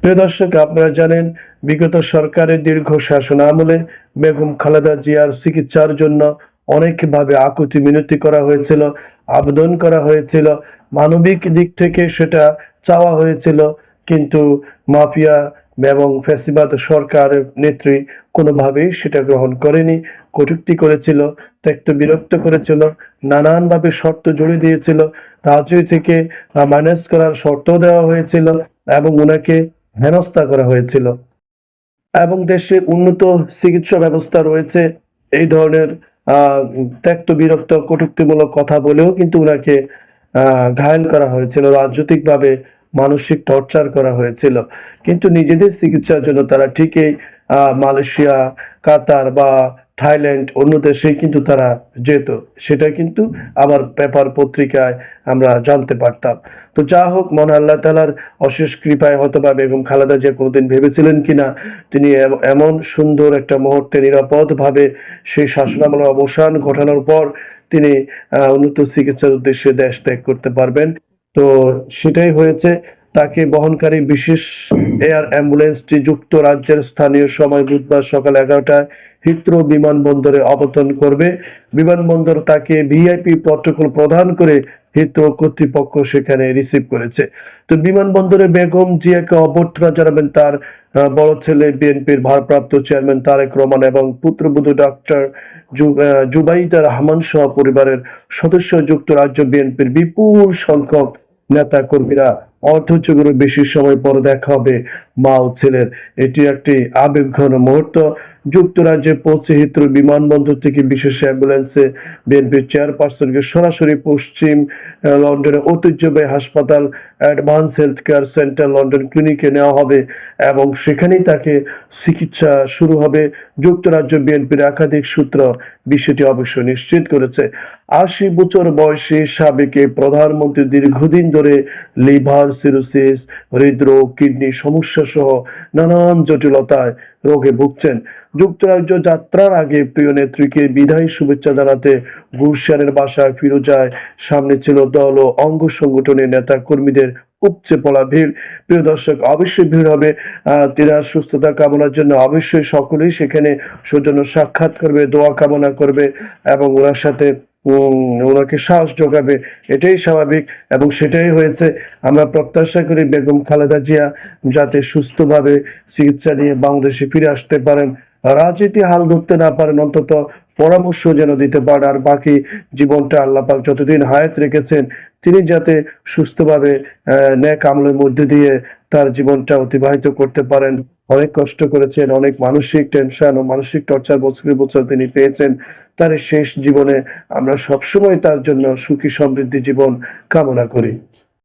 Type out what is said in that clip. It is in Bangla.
প্রিয় দর্শক, আপনারা জানেন, বিগত সরকারের দীর্ঘ শাসন আমলে বেগম খালেদা জিয়ার চিকিৎসার জন্য অনেকভাবে আকুতি মিনতি করা হয়েছিল, আবেদন করা হয়েছিল। মানবিক দিক থেকে সেটা চাওয়া হয়েছিল, কিন্তু মাফিয়া এবং ফ্যাসিবাদ সরকারের নেত্রী কোনোভাবেই সেটা গ্রহণ করেনি, কটুক্তি করেছিল, ত্যক্ত বিরক্ত করেছিল, নানানভাবে শর্ত জুড়ে দিয়েছিল। রাজনীতি থেকে মাইনাস করার শর্ত দেওয়া হয়েছিল এবং ওনাকে হেনস্থা করা হয়েছিল। এবং দেশের উন্নত চিকিৎসা ব্যবস্থা রয়েছে। এই ধরনের ত্যক্ত, বিরক্ত, কটূক্তিমূলক কথা বলেও কিন্তু ওনাকে ঘায়েল করা হয়েছিল। রাজনৈতিকভাবে মানসিক টর্চার করা হয়েছিল। কিন্তু নিজেদের চিকিৎসার জন্য তারা ঠিকই মালয়েশিয়া, কাতার বা থাইল্যান্ড, অন্য দেশে কিন্তু তারা যেত। সেটা কিন্তু আবার পেপার পত্রিকায় আমরা জানতে পারতাম। তো যা হোক মন আল্লাহ তালার অশেষ কৃপায় হয়তো বা বেগম খালেদা জিয়া কোনোদিন ভেবেছিলেন কিনা, তিনি এম- এমন সুন্দর একটা মুহূর্তে নিরাপদভাবে সেই শাসনামলের অবসান ঘটানোর পর তিনি উন্নত চিকিৎসার উদ্দেশ্যে দেশ ত্যাগ করতে পারবেন। তো সেটাই হয়েছে। তাকে বহনকারী বিশেষ এয়ার অ্যাম্বুলেন্সটি যুক্তরাজ্যের স্থানীয় সময় বুধবার সকাল এগারোটায় হিথ্রো বিমানবন্দরে অবতরণ করবে। বিমানবন্দর তাকে ভিআইপি প্রটোকল প্রদান করে হিথ্রো কর্তৃপক্ষ সেখানে রিসিভ করেছে। তো বিমানবন্দরে বেগম জিয়াকে অভ্যর্থনা জানাবেন তার বড় ছেলে বিএনপির ভারপ্রাপ্ত চেয়ারম্যান তারেক রহমান এবং পুত্রবধূ ডক্টর জু- আহ, জুবাইদা রহমান সহ পরিবারের সদস্য যুক্তরাজ্য বিএনপির বিপুল সংখ্যক নেতা কর্মীরা অর্ধযুগেরও বেশি সময় পরে দেখা হবে মা ও ছেলের। এটি একটি আবেগঘন মুহূর্ত। যুক্তরাজ্যে পৌঁছে হিত্র বিমানবন্দর থেকে বিশেষ অ্যাম্বুলেন্সে বিএনপির চেয়ারপারসনকে সরাসরি পশ্চিম লন্ডনের ঐতিহ্যবাহী হাসপাতাল advance health care centre London ক্লিনিকে নেওয়া হবে এবং সেখানেই তাকে চিকিৎসা শুরু হবে। যুক্তরাজ্য বিএনপির একাধিক সূত্র বিষয়টি অবশ্য নিশ্চিত করেছে। আশি বছর বয়সী সাবেক প্রধানমন্ত্রী দীর্ঘদিন ধরে লিভার সিরোসিস, হৃদরোগ, কিডনি সমস্যা সহ নানান জটিলতায় রোগে ভুগছেন। যুক্তরাজ্য যাত্রার আগে প্রিয় নেত্রীকে বিদায় শুভেচ্ছা জানাতে গুলশানের বাসায় ফিরোজায় সামনে ছিল দল ও অঙ্গ সংগঠনের নেতা কর্মীদের উপচে পড়া ভিড়। প্রিয় দর্শক, অবশ্যই ভিড় হবে। তিনার সুস্থতা কামনার জন্য অবশ্যই সকলেই সেখানে সৌজন্য সাক্ষাৎ করবে, দোয়া কামনা করবে এবং ওনার সাথে ওনাকে সাহস যোগাবে। এটাই স্বাভাবিক এবং সেটাই হয়েছে। আমরা প্রত্যাশা করি বেগম খালেদা জিয়া যাতে সুস্থভাবে চিকিৎসা নিয়ে বাংলাদেশে ফিরে আসতে পারেন। রাজনীতি হাল ধরতে না পারেন অন্তত পরামর্শ যেন দিতে পারেন। আর বাকি জীবনটা আল্লাপাক যতদিন হায়াত রেখেছেন, তিনি যাতে সুস্থভাবে ন্যাক আমলের মধ্যে দিয়ে তার জীবনটা অতিবাহিত করতে পারেন। অনেক কষ্ট করেছেন, অনেক মানসিক টেনশন ও মানসিক টর্চার বছরের বছর তিনি পেয়েছেন। তার শেষ জীবনে আমরা সবসময় তার জন্য সুখী সমৃদ্ধি জীবন কামনা করি।